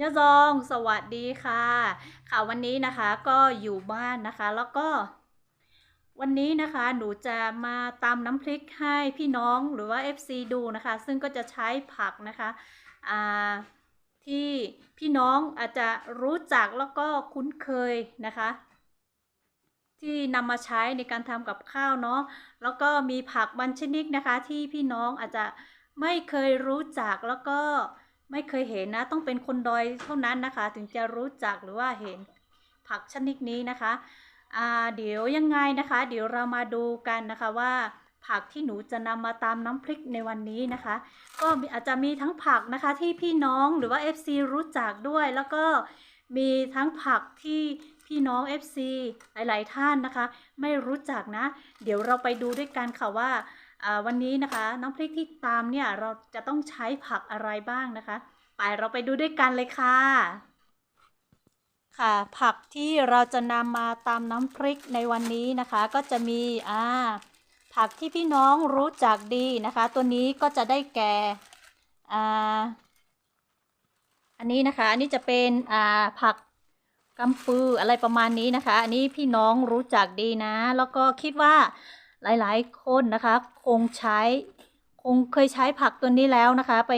ยะซองสวัสดีค่ะ ค่ะวันนี้นะคะก็อยู่บ้านนะคะ แล้วก็ วันนี้นะคะหนูจะมาตำน้ำพริกให้พี่น้องหรือว่า FC ดูนะคะ ซึ่งก็จะใช้ผักนะคะที่พี่น้องอาจจะรู้จักแล้วก็คุ้นเคยนะคะ ที่นำมาใช้ในการทำกับข้าวเนาะแล้วก็มีผักบางชนิดนะคะ ที่พี่น้องอาจจะไม่เคยรู้จักแล้วก็ ไม่เคยเห็นนะ ต้องเป็นคนดอยเท่านั้นนะคะ ถึงจะรู้จักหรือว่าเห็นผักชนิดนี้นะคะอ่าเดี๋ยวยังไงนะคะ เดี๋ยวเรามาดูกันนะคะว่าผักที่หนูจะนำมาตามน้ำพริกในวันนี้นะคะ ก็อาจจะมีทั้งผักนะคะที่พี่น้องหรือว่า FC รู้จักด้วย แล้วก็มีทั้งผักที่พี่น้อง FC หลาย ๆ ท่านนะคะ ไม่รู้จักนะ เดี๋ยวเราไปดูด้วยกันค่ะว่า วันนี้นะคะน้ำพริกที่ตามเนี่ยเราจะต้องใช้ผักอะไรบ้างนะคะ ไปเราไปดูด้วยกันเลยค่ะ ค่ะ ผักที่เราจะนำมาตามน้ำพริกในวันนี้นะคะ ก็จะมีอ่าผักที่พี่น้องรู้จักดีนะคะ ตัวนี้ก็จะได้แก่อ่าอันนี้นะคะอันนี้จะเป็นอ่าผักกัมฟืออะไรประมาณนี้นะคะ อันนี้พี่น้องรู้จักดีนะ แล้วก็คิดว่า หลายๆ คนนะคะ คงใช้คงเคยใช้ผักตัวนี้แล้วนะคะ ไป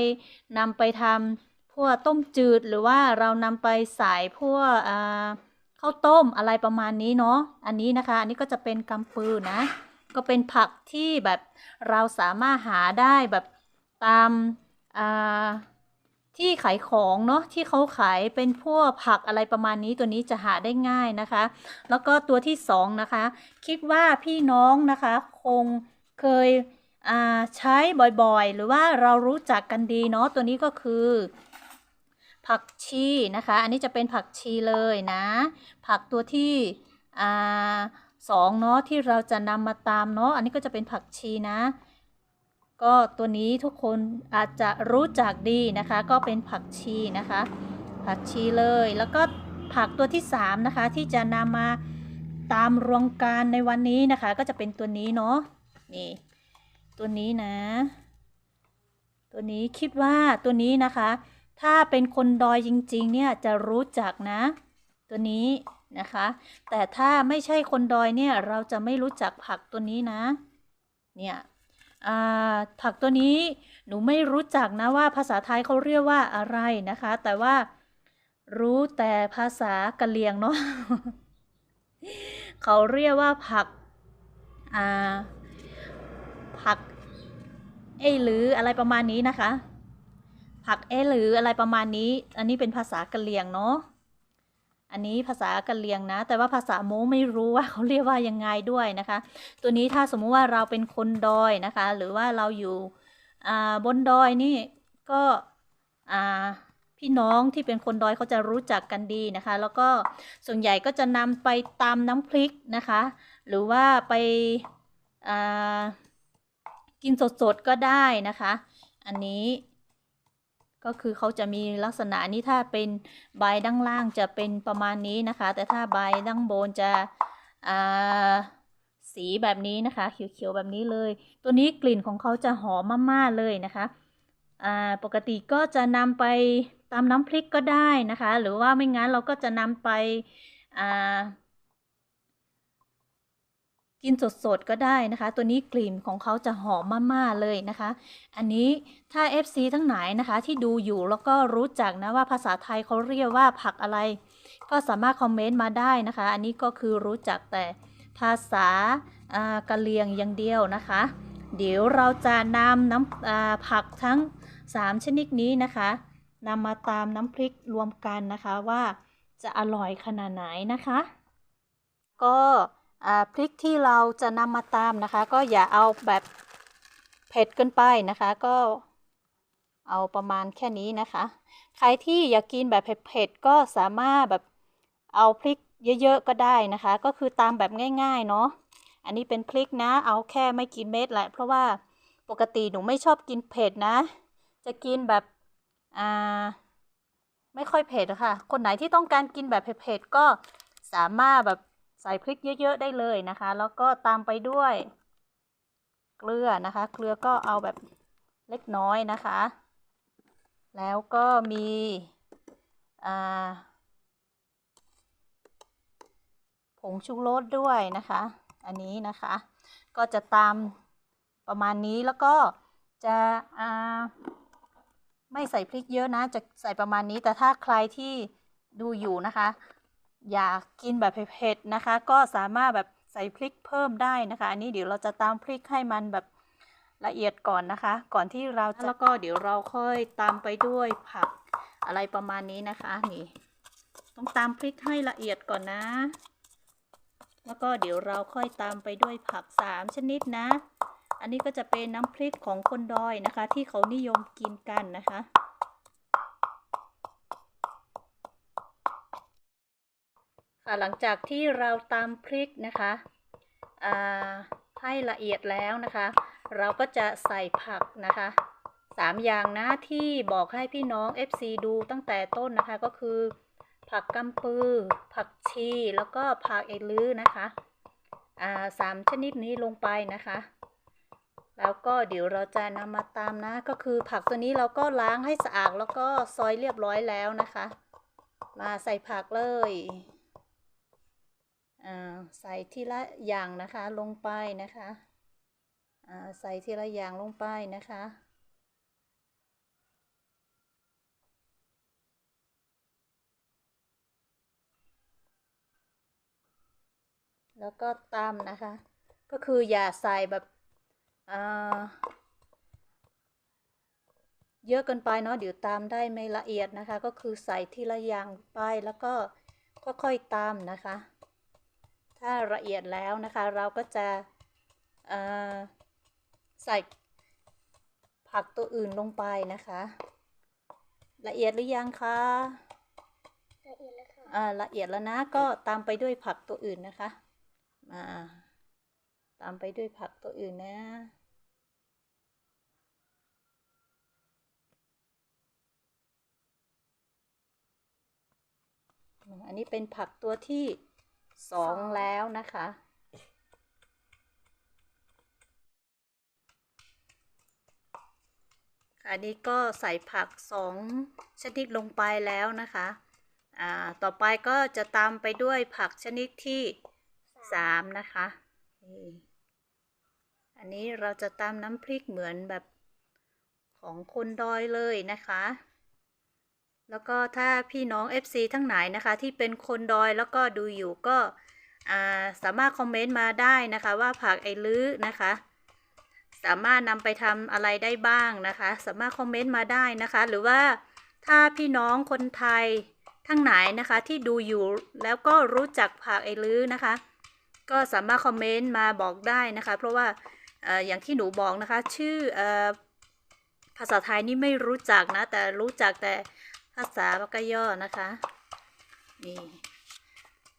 นำไปทำพวกต้มจืดหรือว่าเรานำไปใส่พวกข้าวต้มอะไรประมาณนี้เนาะอันนี้นะคะ อันนี้ก็จะเป็นกัมฟือนะ ก็เป็นผักที่แบบเราสามารถหาได้แบบตามอ่า ที่ขายของเนาะที่เขาขายเป็นพวกผักอะไรประมาณนี้ตัวนี้จะหาได้ง่ายนะคะ แล้วก็ตัวที่สองนะคะ คิดว่าพี่น้องนะคะคงเคยใช้บ่อยๆ หรือว่าเรารู้จักกันดีเนาะตัวนี้ก็คือ ผักชีนะคะ อันนี้จะเป็นผักชีเลยนะ ผักตัวที่อสองเนาะที่เราจะนำมาตามเนาะอันนี้ก็จะเป็นผักชีนะ ก็ตัวนี้ทุกคนอาจจะรู้จักดีนะคะ ก็เป็นผักชีนะคะ ผักชีเลย แล้วก็ผักตัวที่สามนะคะ ที่จะนำมาตามรวงการในวันนี้นะคะ ก็จะเป็นตัวนี้เนาะนี่ตัวนี้นะ ตัวนี้คิดว่าตัวนี้นะคะ ถ้าเป็นคนดอยจริง ๆ เนี่ยจะรู้จักนะ ตัวนี้นะคะ แต่ถ้าไม่ใช่คนดอยเนี่ยเราจะไม่รู้จักผักตัวนี้นะ เนี่ย อ่าผักตัวนี้หนูไม่รู้จักนะว่าภาษาไทยเขาเรียกว่าอะไรนะคะ แต่ว่ารู้แต่ภาษากะเหรี่ยงเนาะเขาเรียกว่าผักผักเอหรืออะไรประมาณนี้นะคะ ผักเอหรืออะไรประมาณนี้ อันนี้เป็นภาษากะเหรี่ยงเนาะ อันนี้ภาษากะเหรี่ยงนะ แต่ว่าภาษาโม้ไม่รู้ว่าเขาเรียกว่ายังไงด้วยนะคะ ตัวนี้ถ้าสมมุติว่าเราเป็นคนดอยนะคะ หรือว่าเราอยู่บนดอยนี่ก็พี่น้องที่เป็นคนดอยเขาจะรู้จักกันดีนะคะ แล้วก็ส่วนใหญ่ก็จะนำไปตำน้ำพริกนะคะ หรือว่าไปกินสดๆก็ได้นะคะ อันนี้ ก็คือเขาจะมีลักษณะนี้ถ้าเป็นใบด้านล่างจะเป็นประมาณนี้นะคะ แต่ถ้าใบด้านบนจะสีแบบนี้นะคะ เขียวๆแบบนี้เลย ตัวนี้กลิ่นของเขาจะหอมมากๆเลยนะคะปกติก็จะนำไปตำน้ำพริกก็ได้นะคะ หรือว่าไม่งั้นเราก็จะนำไป กินสดๆก็ได้นะคะ ตัวนี้กลิ่นของเขาจะหอมมากๆเลยนะคะ อันนี้ถ้า FC ทั้งไหนนะคะ ที่ดูอยู่แล้วก็รู้จักนะว่าภาษาไทยเขาเรียกว่าผักอะไร ก็สามารถคอมเมนต์มาได้นะคะ อันนี้ก็คือรู้จักแต่ภาษากะเหรี่ยงอย่างเดียวนะคะ เดี๋ยวเราจะนำน้ำผักทั้ง 3 ชนิดนี้นะคะนำมาตามน้ำพริกรวมกันนะคะว่าจะอร่อยขนาดไหนนะคะ ก็ พริกที่เราจะนำมาตามนะคะ ก็อย่าเอาแบบเผ็ดเกินไปนะคะ ก็เอาประมาณแค่นี้นะคะ ใครที่อยากกินแบบเผ็ดๆก็สามารถแบบเอาพริกเยอะๆก็ได้นะคะ ก็คือตามแบบง่ายๆเนาะอันนี้เป็นพริกนะ เอาแค่ไม่กินเม็ดแหละ เพราะว่าปกติหนูไม่ชอบกินเผ็ดนะ จะกินแบบอ่าไม่ค่อยเผ็ดค่ะ คนไหนที่ต้องการกินแบบเผ็ดๆก็สามารถแบบ ส่พริกเยอะ ๆ ได้เลยนะคะ แล้วก็ตามไปด้วย เกลือนะคะ เกลือก็เอาแบบเล็กน้อยนะคะ แล้วก็มีผงชูรสด้วยนะคะ อันนี้นะคะ ก็จะตามประมาณนี้แล้วก็จะไม่ใส่พริกเยอะนะ จะใส่ประมาณนี้ แต่ถ้าใครที่ดูอยู่นะคะ อยากกินแบบเผ็ดๆนะคะ ก็สามารถแบบใส่พริกเพิ่มได้นะคะ อันนี้เดี๋ยวเราจะตามพริกให้มันแบบละเอียดก่อนนะคะ ก่อนที่เราจะแล้วก็เดี๋ยวเราค่อยตามไปด้วยผักอะไรประมาณนี้นะคะนี่ต้องตามพริกให้ละเอียดก่อนนะ แล้วก็เดี๋ยวเราค่อยตามไปด้วยผักสามชนิดนะ อันนี้ก็จะเป็นน้ำพริกของคนดอยนะคะ ที่เขานิยมกินกันนะคะ ค่ะหลังจากที่เราตามพริกนะคะให้ละเอียดแล้วนะคะ เราก็จะใส่ผักนะคะสามอย่างนะที่บอกให้พี่น้อง FC ดูตั้งแต่ต้นนะคะก็คือ ผักกำปือ ผักชีแล้วก็ผักเอลือนะคะอ่าสามชนิดนี้ลงไปนะคะ แล้วก็เดี๋ยวเราจะนำมาตามนะ ก็คือผักตัวนี้เราก็ล้างให้สะอาดแล้วก็ซอยเรียบร้อยแล้วนะคะ มาใส่ผักเลย ใส่ทีละอย่างนะคะลงไปนะคะใส่ทีละอย่างลงไปนะคะแล้วก็ตำนะคะ ก็คืออย่าใส่แบบเยอะเกินไปเนาะเดี๋ยวตามได้ไม่ละเอียดนะคะ ก็คือใส่ทีละอย่างไปแล้วก็ค่อยๆตามนะคะ ถ้าละเอียดแล้วนะคะ เราก็จะใส่ผักตัวอื่นลงไปนะคะ ละเอียดหรือยังคะละเอียดแล้วค่ะอ่าละเอียดแล้วนะก็ตามไปด้วยผักตัวอื่นนะคะมาตามไปด้วยผักตัวอื่นนะอันนี้เป็นผักตัวที่ สองแล้วนะคะอันนี้ก็ใส่ผักสองชนิดลงไปแล้วนะคะ อ่า ต่อไปก็จะตามไปด้วยผักชนิดที่สามนะคะอันนี้เราจะตามน้ำพริกเหมือนแบบของคนดอยเลยนะคะ แล้วก็ถ้าพี่น้อง FC ทั้งไหนนะคะ ที่เป็นคนดอยแล้วก็ดูอยู่ก็สามารถคอมเมนต์มาได้นะคะ ว่าผักไอลื้อนะคะ สามารถนำไปทำอะไรได้บ้างนะคะ สามารถคอมเมนต์มาได้นะคะ หรือว่าถ้าพี่น้องคนไทยทั้งไหนนะคะที่ดูอยู่แล้วก็รู้จักผักไอลื้อนะคะ ก็สามารถคอมเมนต์มาบอกได้นะคะ เพราะว่าออย่างที่หนูบอกนะคะ ชื่ออภาษาไทยนี่ไม่รู้จักนะแต่รู้จักแต่ ภาษาปากกย่อนะคะ นี่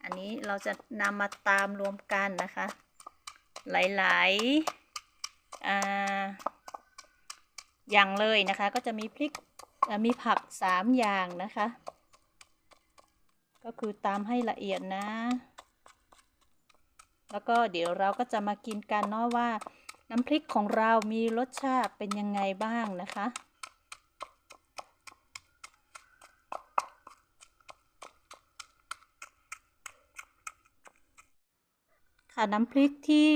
อันนี้เราจะนำมาตามรวมกันนะคะ หลายๆออย่างเลยนะคะ ก็จะมีพริกมีผักสามอย่างนะคะ ก็คือตามให้ละเอียดนะ แล้วก็เดี๋ยวเราก็จะมากินกันเนาะว่า น้ำพริกของเรามีรสชาติเป็นยังไงบ้างนะคะ ค่ะน้ำพริกที่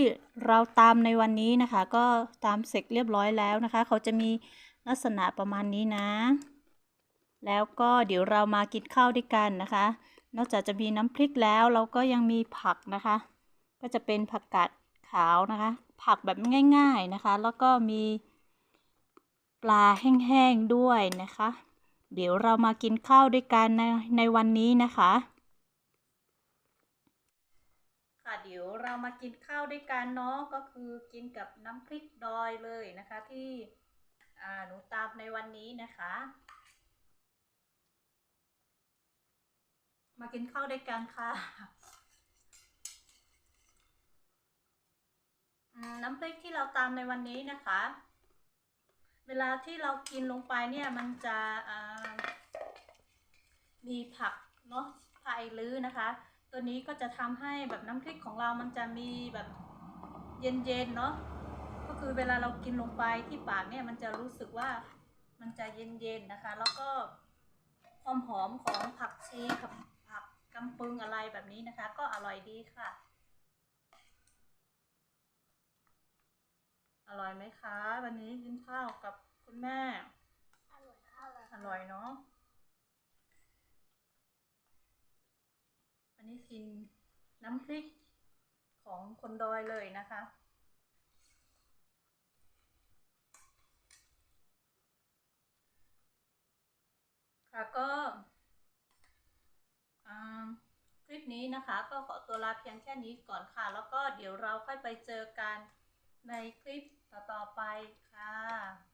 เราตามในวันนี้นะคะ ก็ตามเสร็จเรียบร้อยแล้วนะคะ เขาจะมีลักษณะประมาณนี้นะ แล้วก็เดี๋ยวเรามากินข้าวด้วยกันนะคะ นอกจากจะมีน้ำพริกแล้วเราก็ยังมีผักนะคะ ก็จะเป็นผักกาดขาวนะคะ ผักแบบง่าย ๆนะคะ แล้วก็มีปลาแห้งๆด้วยนะคะ เดี๋ยวเรามากินข้าวด้วยกันในในวันนี้นะคะ ค่ะเดี๋ยวเรามากินข้าวด้วยกันเนาะก็คือกินกับน้ำพริกดอยเลยนะคะที่หนูตามในวันนี้นะคะ มากินข้าวด้วยกันค่ะน้ำพริกที่เราตามในวันนี้นะคะ เวลาที่เรากินลงไปเนี่ยมันจะมีผักเนาะไผ่ลื้อนะคะ ตัวนี้ก็จะทำให้แบบน้ำพริกของเรามันจะมีแบบเย็นๆเนาะก็คือเวลาเรากินลงไปที่ปากเนี่ยมันจะรู้สึกว่ามันจะเย็นๆนะคะ แล้วก็ความหอมของผักชีกับผักกำปึงอะไรแบบนี้นะคะ ก็อร่อยดีค่ะ อร่อยไหมคะ วันนี้กินข้าวกับคุณแม่ อร่อยค่ะอร่อยเนาะ อันนี้กินน้ำพริกของคนดอยเลยนะคะ ค่ะก็คลิปนี้นะคะก็ขอตัวลาเพียงแค่นี้ก่อนค่ะ แล้วก็เดี๋ยวเราค่อยไปเจอกันในคลิปต่อๆไปค่ะ